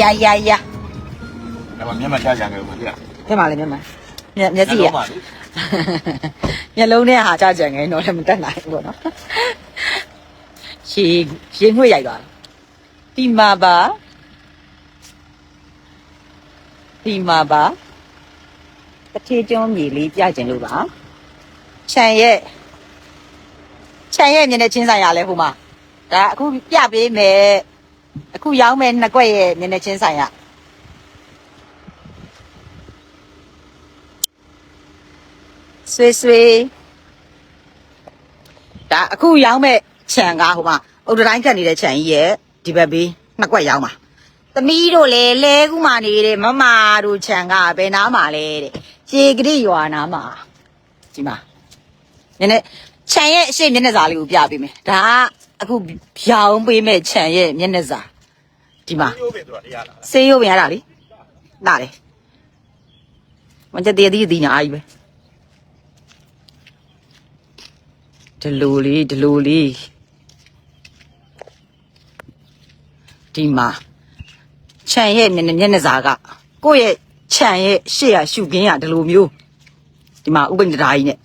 ယာယာယာအဲ့မှာမျက်မှန်ချကြတယ်မှာပြထဲမှာလေမျက်မှန်မျက်မျက်စိရပါလေမျက်လုံးနဲ့ဟာကြကြငယ်တော့လည်းမတက်နိုင်ဘူးပေါ့နော်ရှည်ရှည်ငွေ့ရိုက်သွားတယ်ဒီမှာပါဒီမှာပါတထေးကျွန်းမြေလေးပြကျင်လို့ပါခြံရဲ့ခြံရဲ့မျက်နှာချင်းဆိုင်ရလဲဟိုမှာဒါအခုပြပေးမယ် အခုရောင်းမယ်နှစ်ကွက်ရဲ့မျက်နှာချင်းဆိုင်ရဆွေဆွေဒါအခုရောင်းမဲ့ခြံကဟိုမှာအုတ်တိုင်းကတ်နေတဲ့ခြံကြီးရဲ့ဒီဘက်ဘေးနှစ်ကွက်ရောင်းပါသမီးတို့လေလဲကူးမှနေတဲ့မမတို့ခြံကဘယ်နားမှာလဲတဲ့ခြေကတိရွာနားမှာဒီမှာနည်းနည်းခြံရဲ့အရှိမျက်နှာစာလေးကိုပြပေးမယ်ဒါကအခုဖြောင်းပေးမဲ့ခြံရဲ့မျက်နှာစာ ဒီမှာကျိုးပဲဆိုတာတရားလားဆေးရုပ်ပြန်ရတာလေနားလေမကြတဲ့ဒီဒီနာအားကြီးပဲဒလိုလေးဒလိုလေးဒီမှာခြံရဲ့မျက်နှာမျက်နှာစာကကိုယ့်ရဲ့ခြံရဲ့ရှေ့ရရှုခင်းရဒီလိုမျိုးဒီမှာဥပိ္ပဒရာကြီးနဲ့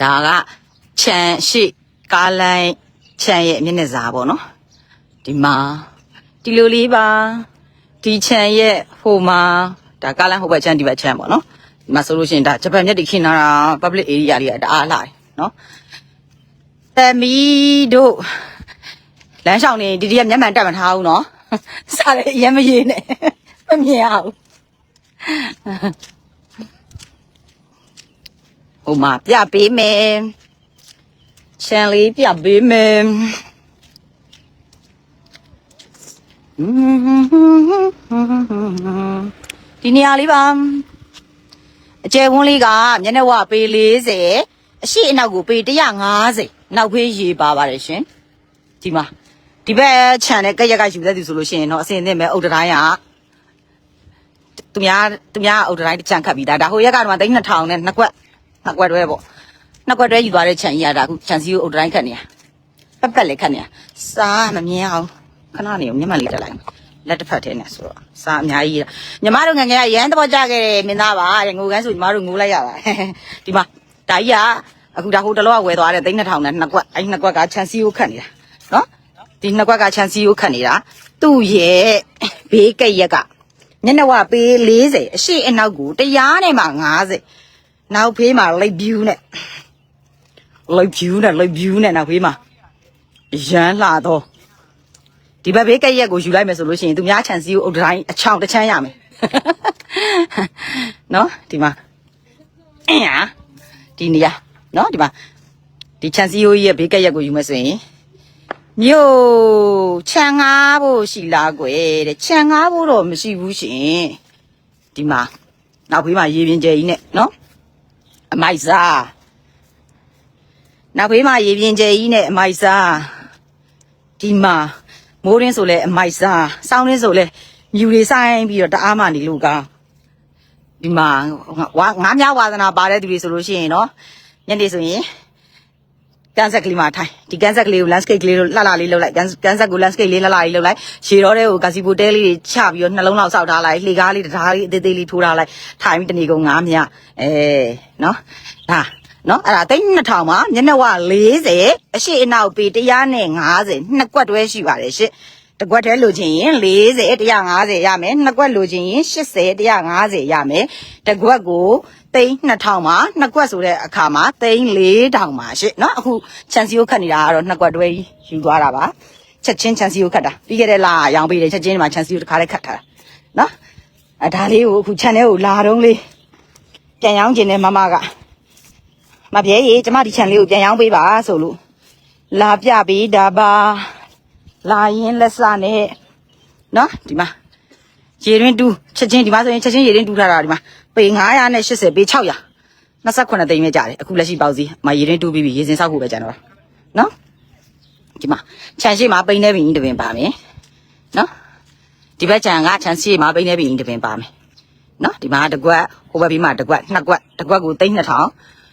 ဒါကခြံရှေ့ကားလိုင်း ခြံရဲ့မျက်နှာစာပေါ့နော်ဒီမှာဒီလိုလေးပါဒီခြံရဲ့ဟိုမှာဒါကားလိုင်းဟိုဘက်ခြံဒီဘက်ခြံပေါ့နော်ဒီမှာဆိုလို့ရှိရင်ဒါဂျပန်မြက်တိခင်းလာတာ public area လေးကတအားလာတယ်နော်သမီးတို့လမ်းလျှောက်နေဒီဒီကမျက်မှန်တက်မထားဘူးနော်စားတယ်အရင်မရင်းနဲ့မမြင်အောင်ဟိုမှာပြပေးမယ် ချန်လေးပြပေးမယ်ဒီနေရာလေးပါအကျယ်ဝန်းလေးကမျက်နှာဝပေ40အရှိအနောက်ကိုပေ150နောက်ဖေးရေပါပါတယ်ရှင်ဒီမှာဒီဘက်ခြံနဲ့ကက်ရက်ကယူတဲ့သူဆိုလို့ရှိရင်တော့အစင်အသင့်ပဲအုတ်တတိုင်းကသူများသူများအုတ်တတိုင်းတစ်ချံခတ်ပြီးသားဒါဟိုရက်ကတော့သိန်း2000နဲ့နှစ်ကွက်နှစ်ကွက်တွဲပေါ့ နှစ်ကွက်တွဲယူသွားတဲ့ခြံကြီးကဒါအခုခြံစည်းကိုအုတ်တတိုင်းခတ်နေရပက်ပက်လေးခတ်နေရစားမမြင်အောင်ခဏနေမျက်မှန်လေးတက်လိုက်လက်တစ်ဖက်ထဲနဲ့ဆိုတော့စားအများကြီးရညီမတို့ငယ်ငယ်ကရမ်းတော့ကြခဲ့တယ်မင်းသားပါတဲ့ငိုကန်းဆိုညီမတို့ငိုလိုက်ရပါဒီမှာဒါကြီးကအခုဒါဟိုတလောကဝယ်သွားတဲ့သိန်း2000နဲ့နှစ်ကွက်အဲ့နှစ်ကွက်ကခြံစည်းကိုခတ်နေတာနော်ဒီနှစ်ကွက်ကခြံစည်းကိုခတ်နေတာသူ့ရဲ့ဘေးကက်ရက်ကညနေဝပေး40အရှိအနောက်ကိုတရားနဲ့မှ90နောက်ဖေးမှာလိတ်ဖြူနဲ့ လိတ်ဖြူနဲ့လိတ်ဖြူနဲ့နောက်ဖေးမှာရမ်းလာတော့ဒီဘက်ဘေးကက်ရက်ကိုယူလိုက်မယ်ဆိုလို့ရှိရင်သူများခြံစည်းကိုအုတ်တိုင်းအချောင်တစ်ချမ်းရမယ်နော်ဒီမှာအင်းဟာဒီနေရာနော်ဒီမှာဒီခြံစည်းရိုးကြီးရဲ့ဘေးကက်ရက်ကိုယူမယ်ဆိုရင်မြို့ခြံငားဖို့ရှိလားကွယ်တဲ့ခြံငားဖို့တော့မရှိဘူးရှင်ဒီမှာနောက်ဖေးမှာရေပြင်ကျဲကြီးနဲ့နော်အမိုက်စား နောက်ဖေးမှာရေပြင်ကျဲကြီးနဲ့အမိုက်စားဒီမှာမိုးရင်းဆိုလဲအမိုက်စားစောင်းရင်းဆိုလဲမြူတွေဆိုင်ပြီးတော့တအားမှနေလို့ကောင်းဒီမှာဝါငါးများဝါသနာပါတဲ့သူတွေဆိုလို့ရှိရင်နော်ညနေဆိုရင်ကန်ဆက်ကလေးမှာထိုင်ဒီကန်ဆက်ကလေးကို landscape ကလေးကိုလှလှလေးလုပ်လိုက်ကန်ကန်ဆက်ကို landscape လေးလှလှလေးလုပ်လိုက်ရှည်တော့တဲ့ကိုဂါစီပိုတဲလေးတွေချပြီးတော့နှလုံးလောက်စောက်ထားလိုက်လှေကားလေးတစ်ဓားလေးအသေးသေးလေးထိုးထားလိုက်ထိုင်ပြီးတနေကုန်ငားမြအဲနော်ဒါ နော်အဲ့ဒါတိတ်2000မှာညနေဝ40အရှိအနောက်ပေ150နှစ်ကွက်တွဲရှိပါတယ်ရှစ်တစ်ကွက်တည်းလိုချင်ရင်40 150ရမယ်နှစ်ကွက်လိုချင်ရင်80 150ရမယ်တစ်ကွက်ကိုသိန်း2000မှာနှစ်ကွက်ဆိုတဲ့အခါမှာသိန်း4000မှာရှစ်เนาะအခုချန်စီကိုခတ်နေတာကတော့နှစ်ကွက်တွဲကြီးယူသွားတာပါချက်ချင်းချန်စီကိုခတ်တာပြီးခဲ့တဲ့လကရောင်းပေးတယ်ချက်ချင်းဒီမှာချန်စီကိုတစ်ခါလေးခတ်ထားတာเนาะအဲဒါလေးကိုအခုချန်ထဲကိုလာတော့လေးပြန်ရောင်းခြင်းနဲ့မမက မပြဲရေကျမဒီ channel လေးကိုပြန်ရောင်းပေးပါဆိုလို့လာပြပေးတာပါလာရင်လက်စနဲ့နော်ဒီမှာရေတွင်းတူးချက်ချင်းဒီမှာဆိုရင်ချက်ချင်းရေတွင်းတူးထားတာဒီမှာပေ980ပေ600 28တိမ်ပဲကြာတယ်အခုလက်ရှိပေါက်စီမရေတွင်းတူးပြီးပြီရေစင်ဆောက်ဖို့ပဲကြာတော့နော်ဒီမှာခြံရှိမှာပိန်းနေပြီတပင်ပါမယ်နော်ဒီဘက်ခြံကခြံရှိမှာပိန်းနေပြီတပင်ပါမယ်နော်ဒီမှာတကွက်ဟိုဘက်ပြီးမှာတကွက်နှစ်ကွက်တကွက်ကိုသိန်း2000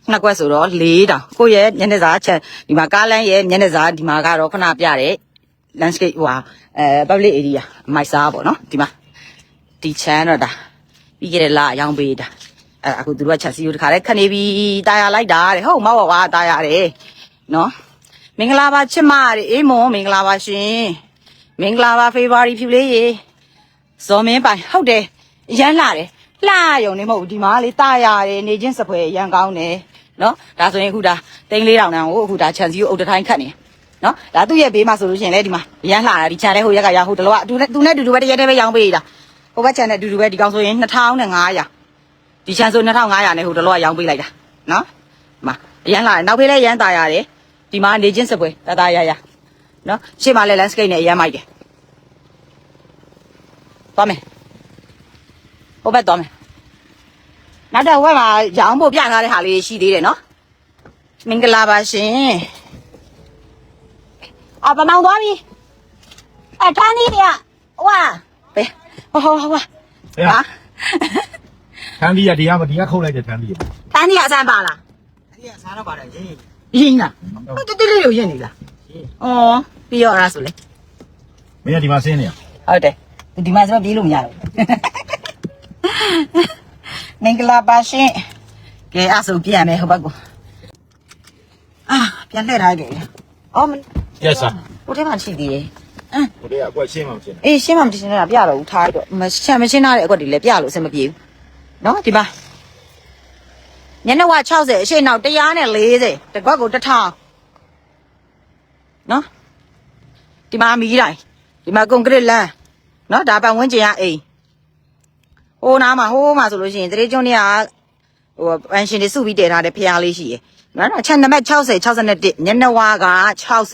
နှစ်ကွက်ဆိုတော့4000ကိုယ့်ရဲ့မျက်နှာစာခြံဒီမှာကားလမ်းရဲ့မျက်နှာစာဒီမှာကတော့ခဏပြတယ် landscape ဟိုဟာအဲ public area အမိုက်စားပေါ့နော်ဒီမှာဒီချမ်းတော့ဒါပြီးခဲ့တဲ့လအရောင်းပေးတာအဲအခုသူတို့ကချက်စီကိုတခါလဲခနေပြီတာယာလိုက်တာတဲ့ဟုတ်မောက်ပါကွာတာယာတယ်နော်မင်္ဂလာပါချစ်မတွေအေးမွန်မင်္ဂလာပါရှင်မင်္ဂလာပါဖေဖော်ဝါရီဖြူလေးရေဇော်မင်းပိုင်ဟုတ်တယ်ရမ်းလာတယ် လှရုံနေမဟုတ်ဘူးဒီမှာလေတာရတယ်နေချင်းစပွဲရန်ကောင်းတယ်နော်ဒါဆိုရင်အခုဒါတိန်း၄တောင်တန်းကိုအခုဒါခြံစည်းကိုအုတ်တထိုင်းခတ်နေနော်ဒါသူ့ရဲ့ဘေးမှာဆိုလို့ရှိရင်လေဒီမှာရန်လှတာဒီခြံထဲဟိုရက်ကရဟိုတလောကသူနဲ့တူတူပဲတရက်တည်းပဲရောင်းပေးတာဟိုဘက်ခြံနဲ့တူတူပဲဒီကောင်ဆိုရင်2500ဒီခြံဆို2500နဲ့ဟိုတလောကရောင်းပေးလိုက်တာနော်ဒီမှာရန်လှတယ်နောက်ဖေးလည်းရန်တာရတယ်ဒီမှာနေချင်းစပွဲတာတာရရနော်ရှေ့မှာလည်း landscape နဲ့ရန်မိုက်တယ်သွားမယ် ဟိုဘက်သွားမယ်နောက်တော့ဟိုဘက်မှာရောင်းဖို့ပြထားတဲ့ဟာလေးရှိသေးတယ်နော်မင်္ဂလာပါရှင်အော်ပမောင်သွားပြီအဲထန်းကြီးတွေကဟွာဘယ်ဟောဟောဟောဟာထန်းကြီးကဒီကမဒီကခုတ်လိုက်တဲ့ထန်းကြီးထန်းကြီးကအဆန်းပါလားထန်းကြီးကအဆန်းတော့ပါတယ်ရင်းရင်းလားဟုတ်တူတူလေးကိုရင်းနေလားဩပြီးရောလားဆိုလေမင်းကဒီမှာဆင်းနေရဟုတ်တယ်ဒီမှာစမပြေးလို့မရဘူး မင်္ဂလာပါရှင်ကဲအဆုပ်ပြန်မယ်ဟိုဘက်ကိုအာပြန်လှည့်ထားကြလေအော်မ Yes sir ဟိုထဲမှာရှိသေးတယ်ဟိုတည်းကအကွက်ရှင်းမှမရှင်းအေးရှင်းမှမရှင်းတာပြတော့ဘူးထားတော့မရှင်းမရှင်းတာတဲ့အကွက်တွေလည်းပြလို့အဆင်မပြေဘူးနော်ဒီပါညနေဝ60အရှိန်နောက်140တကွက်ကို1000နော်ဒီမှာမီးတိုင်းဒီမှာကွန်ကရစ်လမ်းနော်ဒါပတ်ဝန်းကျင်ကအိမ် ဟိုနားမှာဟိုးမှာဆိုလို့ရှိရင်တရေကျွန်းတွေကဟိုပန်ရှင်တွေစုပြီးတည်ထားတဲ့ဖျားလေးရှိရယ်နော်ချက်နံပါတ်60 61ညနေဝက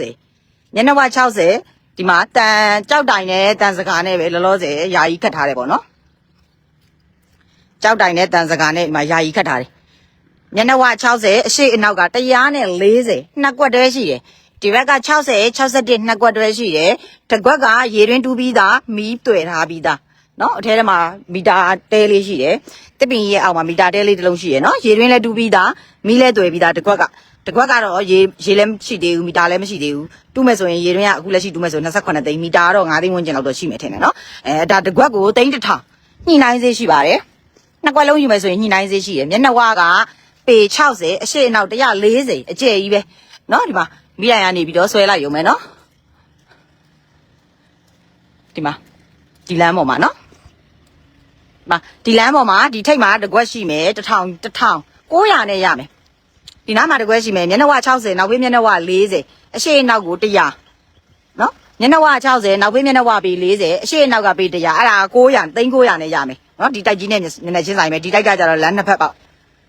60ညနေဝ60ဒီမှာတန်ကြောက်တိုင်နဲ့တန်စကားနဲ့ပဲလောလောဆယ်ယာယီခတ်ထားတယ်ပေါ့နော်ကြောက်တိုင်နဲ့တန်စကားနဲ့ဒီမှာယာယီခတ်ထားတယ်ညနေဝ60အရှိအနောက်က140နှစ်ကွက်တည်းရှိတယ်ဒီဘက်က60 61နှစ်ကွက်တည်းရှိတယ်တစ်ကွက်ကရေတွင်းတူးပြီးသားမီးတွေ့ထားပြီးသား နော်အထဲထဲမှာမီတာတဲလေးရှိတယ်တစ်ပင်ရဲ့အောက်မှာမီတာတဲလေးတစ်လုံးရှိရယ်နော်ရေတွင်းလည်းတူးပြီးသားမီးလည်းတွေ့ပြီးသားတစ်ကွက်ကတစ်ကွက်ကတော့ရေရေလည်းမရှိသေးဘူးမီတာလည်းမရှိသေးဘူးတူးမယ်ဆိုရင်ရေတွင်းကအခုလက်ရှိတူးမယ်ဆိုရင်28သိန်းမီတာကတော့9သိန်းဝန်းကျင်လောက်တော့ရှိမယ်ထင်တယ်နော်အဲဒါတစ်ကွက်ကိုသိန်းတစ်ထောင်ညှိနှိုင်းစေးရှိပါတယ်နှစ်ကွက်လုံးယူမယ်ဆိုရင်ညှိနှိုင်းစေးရှိရယ်မျက်နှာဝါကပေ60အရှိအနောက်140အကျယ်ကြီးပဲနော်ဒီမှာမိလိုက်ရနေပြီးတော့ဆွဲလိုက်ရုံပဲနော်ဒီမှာဒီလမ်းပေါ်မှာနော်မှာ ဒီလမ်းပေါ်မှာဒီထိတ်မှာတစ်ကွက်ရှိမယ်တစ်ထောင်တစ်ထောင်900နဲ့ရမယ်ဒီနားမှာတစ်ကွက်ရှိမယ်မျက်နှာဝ60နောက်ဘေးမျက်နှာဝ40အရှိအနောက်ကို100နော်မျက်နှာဝ60နောက်ဘေးမျက်နှာဝပေ40အရှိအနောက်ကပေ100အဲ့ဒါ900 3900နဲ့ရမယ်နော်ဒီတိုက်ကြီးနဲ့မျက်နှာချင်းဆိုင်မယ်ဒီတိုက်ကကြတော့လမ်းနှစ်ဖက်ပေါက်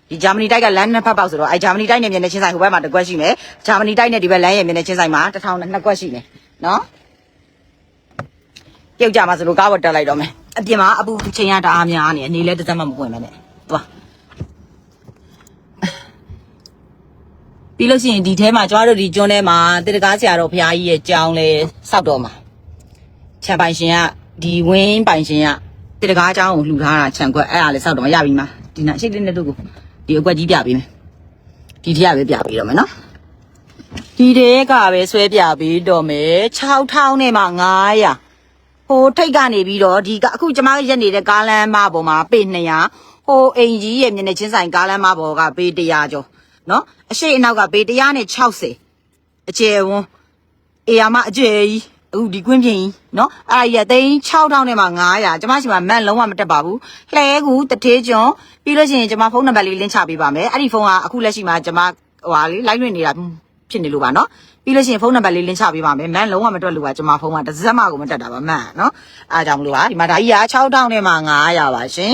ဒီဂျာမနီတိုက်ကလမ်းနှစ်ဖက်ပေါက်ဆိုတော့အဲဂျာမနီတိုက်နဲ့မျက်နှာချင်းဆိုင်ဟိုဘက်မှာတစ်ကွက်ရှိမယ်ဂျာမနီတိုက်နဲ့ဒီဘက်လမ်းရဲ့မျက်နှာချင်းဆိုင်မှာတစ်ထောင်နဲ့နှစ်ကွက်ရှိမယ်နော်ပြုတ်ကြမှာဆိုလို့ကားပေါ်တက်လိုက်တော့မယ် အပြင်မှာအပူချိန်ရတအားများနေအနေလဲတစ်စက်မှမပွင့်ပဲနဲ့သွားပြီးလို့ရှိရင်ဒီထဲမှာကျွားတို့ဒီကျွန်းထဲမှာတေတကားဆရာတော်ဘုရားကြီးရဲ့ကြောင်းလဲစောက်တော့မှာခြံပိုင်ရှင်ကဒီဝင်းပိုင်ရှင်ကတေတကားအကြောင်းကိုလှူထားတာခြံခွက်အဲ့ဒါလဲစောက်တော့မှာရပြီမှာဒီနာအရှိတ်လေးနဲ့တို့ကိုဒီအကွက်ကြီးပြပေးမယ်ဒီထက်ပဲပြပေးတော့မယ်နော်ဒီတဲကပဲဆွဲပြပေးတော့မယ်6000နဲ့မှ900 ဟိုထိတ်ကနေပြီးတော့ဒီကအခုကျမရက်နေတဲ့ကားလမ်းမပေါ်မှာပေ200ဟိုအိမ်ကြီးရဲ့မျက်နှာချင်းဆိုင်ကားလမ်းမပေါ်ကပေ100ကျော်နော်အရှိအနောက်ကပေ160အကျယ်ဝန်းအေယာမအကျယ်ကြီးအခုဒီကွင်းပြင်ကြီးနော်အဲ့ဒါကြီးကသိန်း6000နဲ့မှ900ကျမရှိမှမန်လုံးဝမတက်ပါဘူးလှဲကူတထေးကျွန်းပြီးလို့ရှိရင်ကျမဖုန်းနံပါတ်လေးလင်းချပေးပါမယ်အဲ့ဒီဖုန်းကအခုလက်ရှိမှာကျမဟိုဟာလေးလိုက်လွှင့်နေတာ ဖြစ်နေလို့ပါနော်ပြီးလို့ရှိရင်ဖုန်းနံပါတ်လေးလင်းချပေးပါမယ်မန်လုံးဝမတွက်လို့ပါကျမဖုန်းကတစ်စက်မှကိုမတက်တာပါမန်နော်အားကြောင့်မလို့ပါဒီမှာဒါကြီးက6000နဲ့မှ900ပါရှင်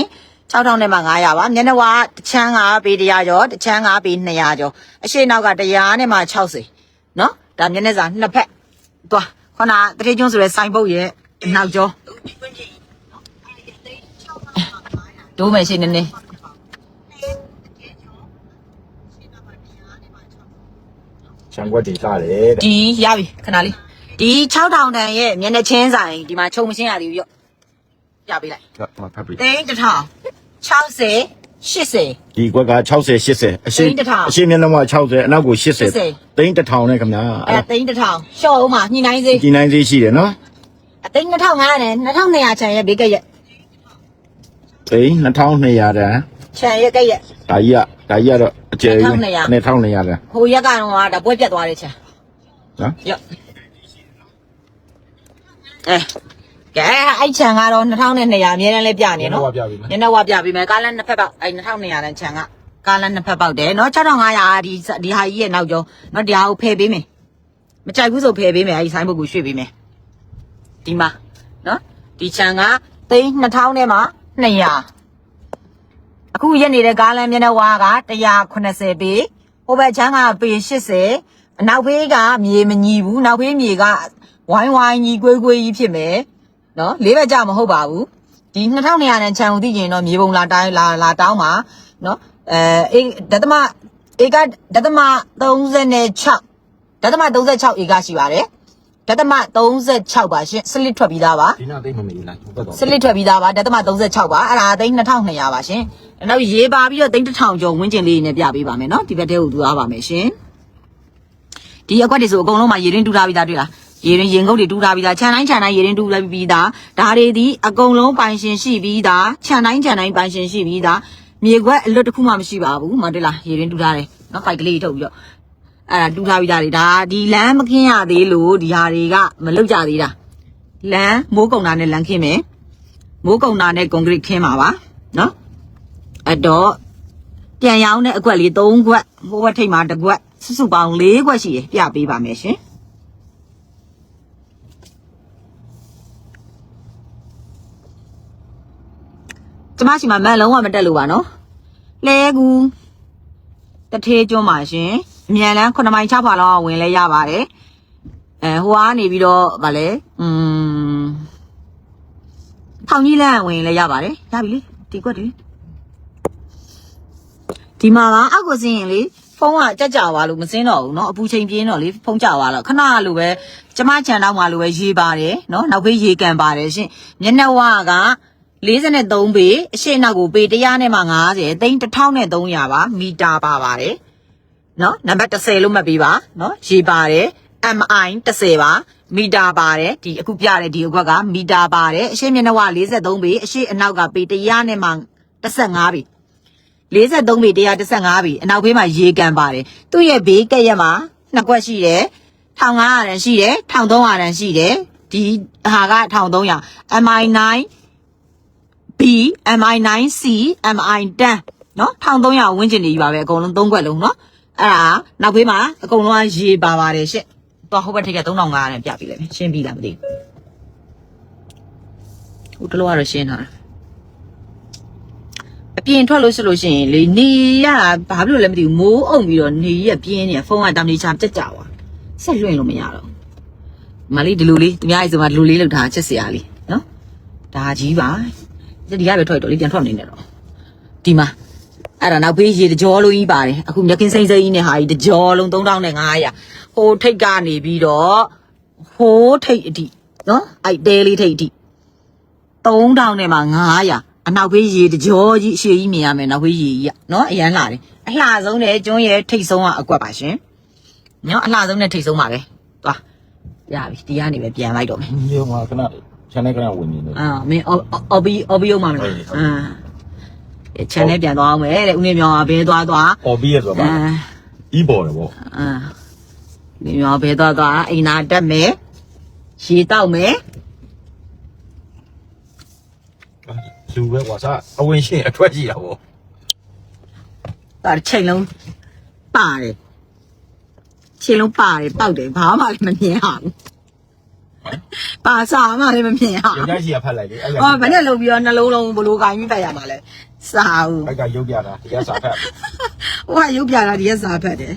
6000နဲ့မှ900ပါမျက်နှာဝတစ်ချမ်းကပေ100ကျော်တစ်ချမ်းကပေ200ကျော်အရှိနောက်က100နဲ့မှ60နော်ဒါမျက်နှာစာနှစ်ဖက်သွားခုနတတိကျွန်းဆိုတဲ့စိုင်ပုတ်ရဲ့အနောက်ကျော်ဒိုးမယ်ရှိနေနေ ခြံကွက်တွေစားတယ်တဲ့ဒီရပြီခဏလေးဒီ6000တန်ရဲ့မျက်နှာချင်းဆိုင်ဒီမှာခြုံမရှင်းရသေးဘူးရော့ပြပေးလိုက်ဟုတ်ဖတ်ပြီသိန်းတစ်ထောင်60 80ဒီကွက်က60 80အရှိသိန်းတစ်ထောင်အရှိမျက်နှာမှာ60အနောက်ကို80 80သိန်းတစ်ထောင်နဲ့ခင်ဗျာအဲသိန်းတစ်ထောင်ရှော့ဦးမှာညှိနှိုင်းစေးဒီနိုင်သေးရှိတယ်နော်အသိန်း2500နဲ့2200ချန်ရဲ့ဘေးကက်ရဲ့သိန်း2200တန်ချန်ရဲ့ကက်ရဲ့ဒါကြီးက ဒါကြီးကတော့အကျယ်ကြီး2200နဲ့1200တန်ဟိုရက်ကတော့ဒါပွဲပြတ်သွားတယ်ချန်နော်ရော့အဲကဲအဲ့ချန်ကတော့2200အများတန်းလဲပြနေနော်ပြပြီမယ်ညနေဝပြပေးမယ်ကားလန်းနှစ်ဖက်ပေါက်အဲ့2200တန်းချန်ကကားလန်းနှစ်ဖက်ပေါက်တယ်နော်6500ဒီဒီဟာကြီးရဲ့နောက်ကျောနော်ဒီဟာကိုဖယ်ပေးမယ်မကြိုက်ဘူးဆိုဖယ်ပေးမယ်အဲ့ဒီဆိုင်ဘုတ်ကိုရွှေ့ပေးမယ်ဒီမှာနော်ဒီချန်ကသိန်း2000ထဲမှာ200 အခုရက်နေတဲ့ကားလန်းမျက်နှာဝါက180ပေဟိုဘက်ချမ်းကပေ80အနောက်ဘေးကမြေမညီဘူးနောက်ဘေးမြေကဝိုင်းဝိုင်းကြီးကွေးကွေးကြီးဖြစ်မယ်နော်လေးဘက်ကြမဟုတ်ပါဘူးဒီ2200နဲ့ခြံုံသိရင်တော့မြေပုံလာတိုင်းလာလာတောင်းပါနော်အဲအေဒသမဧကဒသမ36ဒသမ36ဧကရှိပါတယ် ဒသမ36ပါရှင်စလစ်ထွက်ပြီးသားပါဒီနောက်သိန်းမမေးလားဟုတ်တော့စလစ်ထွက်ပြီးသားပါဒသမ36ပါအဲ့ဒါသိန်း2200ပါရှင်နောက်ရေးပါပြီးတော့သိန်း1000ကျော်ဝန်းကျင်လေးနဲ့ပြပေးပါမယ်နော်ဒီဘက်တည်းကိုသူအားပါမယ်ရှင်ဒီအကွက်တွေဆိုအကုန်လုံးမှာရေရင်းတူထားပြီးသားတွေ့လားရေရင်ရင်ကုတ်တွေတူထားပြီးသားခြံတိုင်းခြံတိုင်းရေရင်တူလိုက်ပြီးသားဒါတွေဒီအကုန်လုံးပိုင်ရှင်ရှိပြီးသားခြံတိုင်းခြံတိုင်းပိုင်ရှင်ရှိပြီးသားမြေခွက်အလွတ်တစ်ခုမှမရှိပါဘူးမတွေ့လားရေရင်တူထားတယ်နော်ပိုက်ကလေးထုတ်ပြီးတော့ အဲ့ဒါတူထားပြီးသားတွေဒါဒီလမ်းမကင်းရသေးလို့ဒီဟာတွေကမလုတ်ကြသေးတာလမ်းမိုးကုံတာနဲ့လမ်းခင်းမယ်မိုးကုံတာနဲ့ကွန်ကရစ်ခင်းပါပါနော်အဲ့တော့ပြန်ရောင်းတဲ့အကွက်လေး၃ကွက်ဟိုဘက်ထိပ်မှာတစ်ကွက်စုစုပေါင်း၄ကွက်ရှိရပြပေးပါမယ်ရှင်ကျမရှိမှာမန်လုံးဝမတက်လို့ပါနော်လဲကူတထေးကျွန်းပါရှင် အမြန်လန်း9မိုင်6ပါလောက်ဝင်လဲရပါတယ်အဲဟိုကနေပြီးတော့ဗာလဲอืมထောင်ကြီးလန်းဝင်လဲရပါတယ်ရပြီလေဒီကွက်တွေဒီမှာကအောက်ကိုစင်းရင်လေဖုန်းကကြက်ကြွားလို့မစင်းတော့ဘူးเนาะအပူချိန်ပြင်းတော့လေဖုန်းကြွားတော့ခဏလိုပဲကျမချန်တော့မှလိုပဲရေးပါတယ်เนาะနောက်ဘေးရေကန်ပါတယ်ရှင်မျက်နှာဝက43ပေအရှိနောက်ကိုပေ100နဲ့မှ90သိန်း1300ပါမီတာပါပါတယ် နော်နံပါတ်30လို့မှတ်ပေးပါနော်ရေပါတယ် MI 30ပါမီတာပါတယ်ဒီအခုပြတဲ့ဒီအကွက်ကမီတာပါတယ်အရှိမျက်နှာ43ပေအရှိအနောက်ကပေ100နဲ့မှ35ပေ43ပေ135ပေအနောက်ဘေးမှာရေကန်ပါတယ်သူ့ရဲ့ဘေးကက်ရက်မှာနှစ်ကွက်ရှိတယ်1500ရန်ရှိတယ်1300ရန်ရှိတယ်ဒီဟာက1300 MI9 B MI9C MI10 နော်1300ဝန်းကျင်နေပြီပါပဲအကုန်လုံး၃ခွက်လုံးနော် အဲ့ဒါနောက်ဘေးမှာအကုန်လုံးရေပါပါတယ်ရှင့်သွားဟိုဘက်ထိပ်က3500နဲ့ပြပေးလိုက်မယ်ရှင်းပြီလားမသိဘူးဟိုတလောကတော့ရှင်းတာအပြင်ထွက်လို့ရှိလို့ရှိရင်လေနေရဘာဖြစ်လို့လဲမသိဘူးမိုးအုံပြီးတော့နေရပြင်းနေဖုန်းကတောင်နေချပြက်ကြွာဆက်လွင့်လို့မရတော့မလေးဒီလိုလေးသူများအိမ်ဆိုမှာဒီလိုလေးလောက်ထားချက်စရာလေးနော်ဒါကြီးပါဒီကပဲထွက်တော့လေးပြန်ထွက်နေတယ်တော့ဒီမှာ အဲ့ဒါနောက်ဘေးရေတကြောလုံးကြီးပါတယ်အခုမြက်ခင်းစိမ့်စိမ့်ကြီးနဲ့ဟာကြီးတကြောလုံး3500ဟိုထိတ်ကနေပြီးတော့ဟိုးထိတ်အထိနော်အဲ့တဲလေးထိတ်အထိ3000နဲ့မှ900အနောက်ဘေးရေတကြောကြီးအရှည်ကြီးမြင်ရမယ်နောက်ဘေးရေကြီးကနော်အရန်လာတယ်အလှဆုံးနဲ့ကျွန်းရဲ့ထိတ်ဆုံးကအကွက်ပါရှင်နော်အလှဆုံးနဲ့ထိတ်ဆုံးပါပဲသွားရပြီဒီကနေပဲပြန်လိုက်တော့မယ်ဒီမှာခဏခြံထဲခဏဝင်နေတယ်အာမင်းအော်အော်ဘီအော်ဘီယုံမှာမလားဟုတ်ပြီဟုတ်ပြီအာ အဲချန်နဲ့ပြန်သွားအောင်မယ်တဲ့ဦးနေမြောင်ကဘဲသွားသွားအော်ပြီးရဆိုအာပါဤပေါ်တယ်ဗောအာနေမြောင်ဘဲသွားသွားအိမ်နာတက်မယ်ရေတောက်မယ်လူပဲကွာစားအဝင်ရှင်းအထွက်ကြည့်တာဗောဒါချိန်လုံးပါတယ်ချိန်လုံးပါတယ်ပောက်တယ်ဘာမှလည်းမမြင်အောင် ပါစားမှလည်းမမြင်အောင်ယောက်ျားကြီးကဖတ်လိုက်လေအဲ့ဟောဘယ်နဲ့လုံပြီးတော့နှလုံးလုံးဘလိုကိုင်းပြီးဖက်ရမှာလဲစားဦးဘက်ကရုပ်ပြတာတရားစာဖတ်ဟိုကရုပ်ပြတာဒီရက်စားဖက်တယ်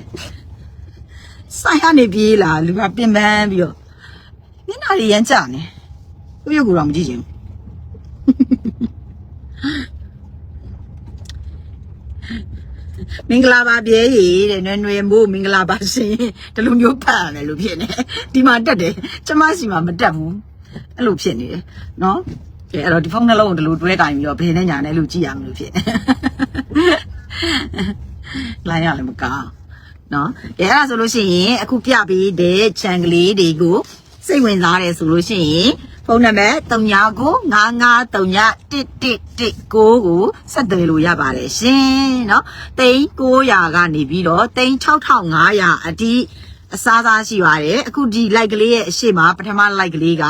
ဆိုင်ကနေပြေးလာလူကပြင်ပန်းပြီးတော့မျက်နှာတွေရမ်းကြနေသူ့ရုပ်ကတော့မကြည့်ချင်ဘူး မင်္ဂလာပါပြေးရေတဲ့နွယ်နွယ်မိုးမင်္ဂလာပါရှင်ဒီလိုမျိုးဖတ်ရတယ်လို့ဖြစ်နေဒီမှာတက်တယ်ကျမရှိမှာမတက်ဘူးအဲ့လိုဖြစ်နေတယ်နော်ကဲအဲ့တော့ဒီဖုန်းနှလုံးကိုဒီလိုတွဲကင်ပြီးတော့ဘယ်နဲ့ညာနဲ့လို့ကြည့်ရမလို့ဖြစ်လိုင်းရလည်းမကောင်းနော်ကဲအဲ့ဒါဆိုလို့ရှိရင်အခုပြပေးတဲ့ချန်ကလေးတွေကိုစိတ်ဝင်စားတယ်ဆိုလို့ရှိရင် ဖုန်းနံပါတ်39ကို99391119ကိုဆက်သွယ်လို့ရပါတယ်ရှင်နော်သိန်း900ကနေပြီးတော့သိန်း6500အတိအစားစားရှိပါတယ်အခုဒီ like ကလေးရဲ့အရှိမပထမ like ကလေးက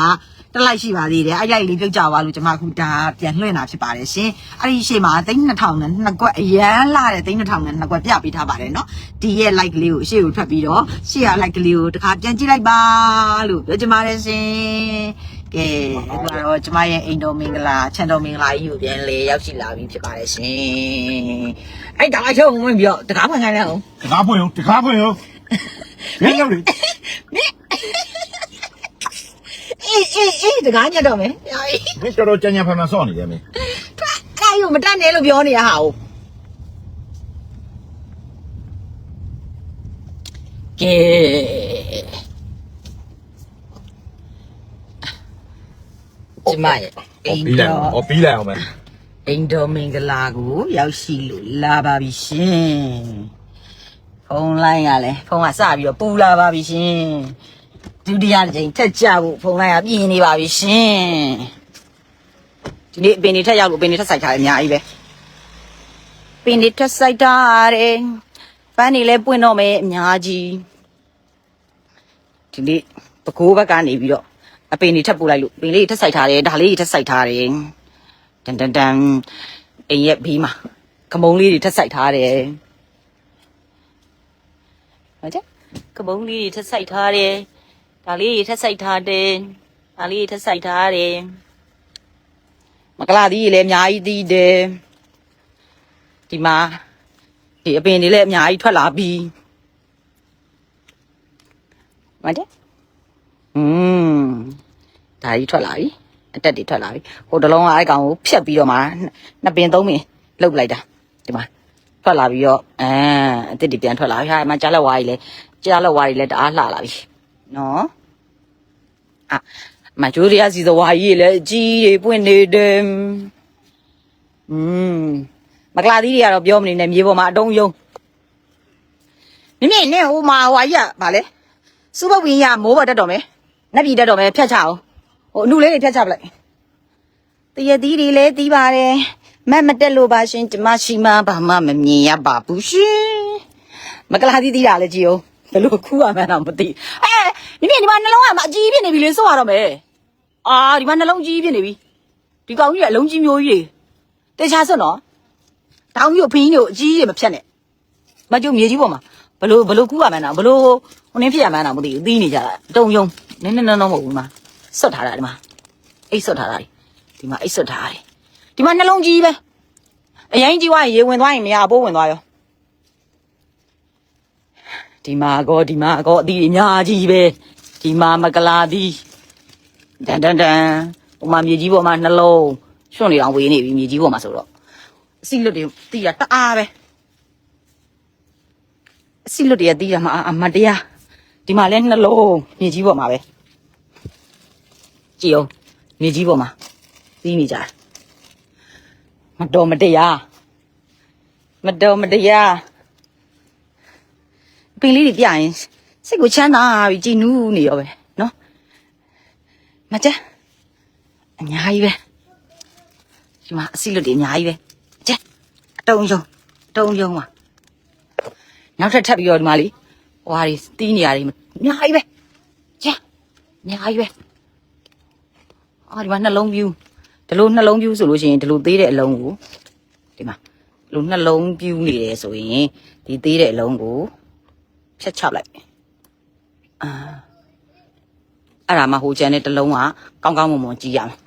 တစ်လိုက်ရှိပါသေးတယ်အဲ့ like လေးပြုတ်ကြပါလို့ကျွန်မအခုဒါပြန်လွှင့်တာဖြစ်ပါတယ်ရှင်အဲ့ဒီအရှိမသိန်း2000နဲ့နှစ်ကွက်အရန်လာတဲ့သိန်း2000နဲ့နှစ်ကွက်ပြပေးထားပါတယ်နော်ဒီရဲ့ like ကလေးကိုအရှိကိုထွက်ပြီးတော့ရှေ့ရ like ကလေးကိုတစ်ခါပြန်ကြည့်လိုက်ပါလို့ပြောချင်ပါတယ်ရှင် ကဲအခုကတော့ကျွန်မရဲ့အိမ်တော်မင်္ဂလာချန်တော်မင်္ဂလာကြီးကိုပြန်လေရောက်ရှိလာပြီဖြစ်ပါတယ်ရှင်အဲ့ဒါအချုံဝင်ပြီးတော့တကားဖွင့်ခိုင်းလိုက်အောင်တကားဖွင့်အောင်တကားဖွင့်အောင်မင်းရောက်လေအေးအေးအေးတကားညက်တော့မယ်အေးမင်းတော်တော်ကြမ်းကြမ်းဖန်ဖန်စောင့်နေတယ်မင်းကာယုံမတတ်နဲ့လို့ပြောနေရဟာ哦ကဲကျ မရဲ့အိမ်ပြီးလိုက်တော်အောင်ဟောပြီးလိုက်အောင်မယ်အိမ်တော်မင်္ဂလာကိုရောက်ရှိလို့လာပါပြီရှင်ဖုန်းလိုင်းကလည်းဖုန်းကစပြီးတော့ပူလာပါပြီရှင်ဒုတိယတစ်ချိန်ထက်ကြဖို့ဖုန်းလိုင်းကပြင်နေပါပြီရှင်ဒီနေ့အပင်တွေထက်ရောက်လို့အပင်တွေထက်ဆိုင်ထားတယ်အများကြီးပဲပင်တွေထက်ဆိုင်ထားတယ်ပန်းတွေလည်းပွင့်တော့မယ်အများကြီးဒီနေ့ပကိုးဘက်ကနေပြီးတော့ အပင်တွေထက်ပို့လိုက်လို့ပင်လေးတွေထက်ဆိုင်ထားတယ်ဒါလေးတွေထက်ဆိုင်ထားတယ်တန်တန်တန်အိမ်ရဲ့ဘေးမှာကမုံလေးတွေထက်ဆိုင်ထားတယ်ဟုတ်ကြကမုံလေးတွေထက်ဆိုင်ထားတယ်ဒါလေးတွေထက်ဆိုင်ထားတယ်ဒါလေးတွေထက်ဆိုင်ထားတယ်မကလာသီးတွေလည်းအများကြီးသီးတယ်ဒီမှာဒီအပင်တွေလည်းအများကြီးထွက်လာပြီဟုတ်ကြ อืมဒါကြီးထွက်လာပြီ အတက်တွေထွက်လာပြီဟိုတလုံးကအဲ့ကောင်ကိုဖြတ်ပြီးတော့မှနှစ်ပင်သုံးပင်လှုပ်လိုက်တာဒီမှာထွက်လာပြီးတော့အဲအတက်တွေပြန်ထွက်လာပြီဟာဒီမှာကြားလက်ဝါးကြီးလဲကြားလက်ဝါးကြီးလဲတအားလှလာပြီနော်အာမကျိုးရစီသဝါကြီးလဲအကြီးတွေပွင့်နေတယ်อืมမကလာသီးတွေကတော့ပြောမနေနဲ့မြေပေါ်မှာအတုံးယုံမိမိနဲ့ဟိုမှာဟွာကြီးကဗာလဲစူပဝင်းရမိုးပေါ်တက်တော့မယ် နက်ပြည်တက်တော့မယ်ဖြတ်ချအောင်ဟိုအနုလေးတွေဖြတ်ချပလိုက်တရသီးတွေလည်းတီးပါတယ်မတ်မတက်လို့ပါရှင်ကျမရှိမှဘာမှမမြင်ရပါဘူးရှင်မကလာသီးတီးတာလည်းကြည့်အောင်ဘယ်လိုခူးရမှန်းတော့မသိအဲမိမိဒီမှာနှလုံးကမအကြီးဖြစ်နေပြီလေစိုးရတော့မယ်အာဒီမှာနှလုံးကြီးဖြစ်နေပြီဒီကောင်ကြီးကအလုံးကြီးမျိုးကြီးတွေတေချာစွတ်နော်တောင်းကြီးကိုဖင်းကြီးကိုအကြီးကြီးမဖြတ်နဲ့မကျုံမြေကြီးပေါ်မှာဘလို့ဘလို့ခူးရမှန်းတော့ဘလို့ဟိုနင်းဖြစ်ရမှန်းတော့မသိဘူးသီးနေကြတာတုံယုံ နင်းနင်းနင်းတော့မဟုတ်ဘူးဒီမှာဆွတ်ထားတာဒီမှာအိတ်ဆွတ်ထားတာဒီမှာအိတ်ဆွတ်ထားတယ်ဒီမှာနှလုံးကြီးပဲအရင်ကြီးဝိုင်းရေဝင်သွားရင်မရအပိုးဝင်သွားရောဒီမှာကောဒီမှာကောအသီးအများကြီးပဲဒီမှာမကလာသီးတန်တန်တန်ဟိုမှာမြေကြီးပေါ်မှာနှလုံးရွှွန့်နေအောင်ဝေးနေပြီမြေကြီးပေါ်မှာဆိုတော့အစီလွတ်တွေတီးတာတအားပဲအစီလွတ်တွေကတီးတာမှာအမတရား ဒီမှာလဲနှလုံးမြေကြီးပေါ်မှာပဲကြည့်အောင်မြေကြီးပေါ်မှာပြီးနေကြတယ်မတော်မတရားမတော်မတရားပင်လေးတွေပြရင်စိတ်ကိုချမ်းသာပြီးကြည်နူးနေရောပဲနော်မကြအများကြီးပဲဒီမှာအစီလွတ်တွေအများကြီးပဲကြအတုံးယုံအတုံးယုံပါနောက်ထပ်ထပ်ပြီးတော့ဒီမှာလေ ဟွာတွေတီးနေရတယ်အများကြီးပဲကြအများကြီးပဲအာဒီမှာနှလုံးပြူးဒီလိုနှလုံးပြူးဆိုလို့ရှိရင်ဒီလိုသေးတဲ့အလုံးကိုဒီမှာဒီလိုနှလုံးပြူးနေတယ်ဆိုရင်ဒီသေးတဲ့အလုံးကိုဖြတ်ချလိုက်အာအဲ့ဒါမှဟိုကျန်တဲ့တစ်လုံးကကောင်းကောင်းမွန်မွန်ကြည့်ရမယ်